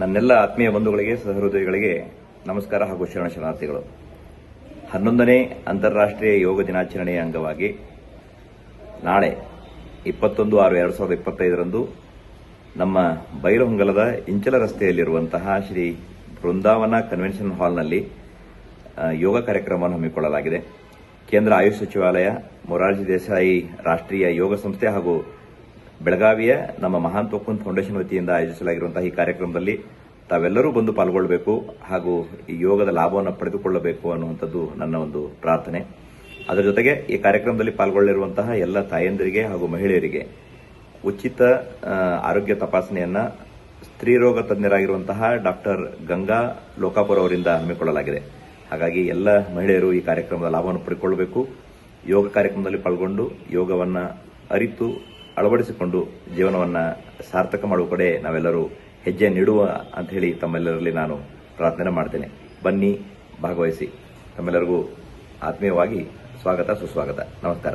ನನ್ನೆಲ್ಲ ಆತ್ಮೀಯ ಬಂಧುಗಳಿಗೆ, ಸಹೃದಯಗಳಿಗೆ ನಮಸ್ಕಾರ ಹಾಗೂ ಶರಣ ಶರಣಾರ್ಥಿಗಳು. ಹನ್ನೊಂದನೇ ಅಂತಾರಾಷ್ಟ್ರೀಯ ಯೋಗ ದಿನಾಚರಣೆಯ ಅಂಗವಾಗಿ ನಾಳೆ ಇಪ್ಪತ್ತೊಂದು ಆರು ಎರಡು ಸಾವಿರದ ಇಪ್ಪತ್ತೈದರಂದು ನಮ್ಮ ಬೈಲಹೊಂಗಲದ ಇಂಚಲ ರಸ್ತೆಯಲ್ಲಿರುವಂತಹ ಶ್ರೀ ಬೃಂದಾವನ ಕನ್ವೆನ್ಷನ್ ಹಾಲ್ನಲ್ಲಿ ಯೋಗ ಕಾರ್ಯಕ್ರಮವನ್ನು ಹಮ್ಮಿಕೊಳ್ಳಲಾಗಿದೆ. ಕೇಂದ್ರ ಆಯುಷ್ ಸಚಿವಾಲಯ, ಮೊರಾರ್ಜಿ ದೇಸಾಯಿ ರಾಷ್ಟ್ರೀಯ ಯೋಗ ಸಂಸ್ಥೆ ಹಾಗೂ ಬೆಳಗಾವಿಯ ನಮ್ಮ ಮಹಾನ್ ಫೌಂಡೇಶನ್ ವತಿಯಿಂದ ಆಯೋಜಿಸಲಾಗಿರುವಂತಹ ಈ ಕಾರ್ಯಕ್ರಮದಲ್ಲಿ ತಾವೆಲ್ಲರೂ ಬಂದು ಪಾಲ್ಗೊಳ್ಳಬೇಕು ಹಾಗೂ ಈ ಯೋಗದ ಲಾಭವನ್ನು ಪಡೆದುಕೊಳ್ಳಬೇಕು ಅನ್ನುವಂಥದ್ದು ನನ್ನ ಒಂದು ಪ್ರಾರ್ಥನೆ. ಅದರ ಜೊತೆಗೆ ಈ ಕಾರ್ಯಕ್ರಮದಲ್ಲಿ ಪಾಲ್ಗೊಳ್ಳಿರುವಂತಹ ಎಲ್ಲ ತಾಯಂದಿರಿಗೆ ಹಾಗೂ ಮಹಿಳೆಯರಿಗೆ ಉಚಿತ ಆರೋಗ್ಯ ತಪಾಸಣೆಯನ್ನು ಸ್ತ್ರೀರೋಗ ತಜ್ಞರಾಗಿರುವಂತಹ ಡಾಕ್ಟರ್ ಗಂಗಾ ಲೋಕಾಪುರ ಅವರಿಂದ ಹಮ್ಮಿಕೊಳ್ಳಲಾಗಿದೆ. ಹಾಗಾಗಿ ಎಲ್ಲ ಮಹಿಳೆಯರು ಈ ಕಾರ್ಯಕ್ರಮದ ಲಾಭವನ್ನು ಪಡೆದುಕೊಳ್ಳಬೇಕು ಯೋಗ ಕಾರ್ಯಕ್ರಮದಲ್ಲಿ ಪಾಲ್ಗೊಂಡು ಯೋಗವನ್ನು ಅರಿತು ಅಳವಡಿಸಿಕೊಂಡು ಜೀವನವನ್ನು ಸಾರ್ಥಕ ಮಾಡುವ ಕಡೆ ನಾವೆಲ್ಲರೂ ಹೆಜ್ಜೆ ನೀಡುವ ಅಂತ ಹೇಳಿ ತಮ್ಮೆಲ್ಲರಲ್ಲಿ ನಾನು ಪ್ರಾರ್ಥನೆ ಮಾಡ್ತೇನೆ. ಬನ್ನಿ, ಭಾಗವಹಿಸಿ. ತಮ್ಮೆಲ್ಲರಿಗೂ ಆತ್ಮೀಯವಾಗಿ ಸ್ವಾಗತ, ಸುಸ್ವಾಗತ. ನಮಸ್ಕಾರ.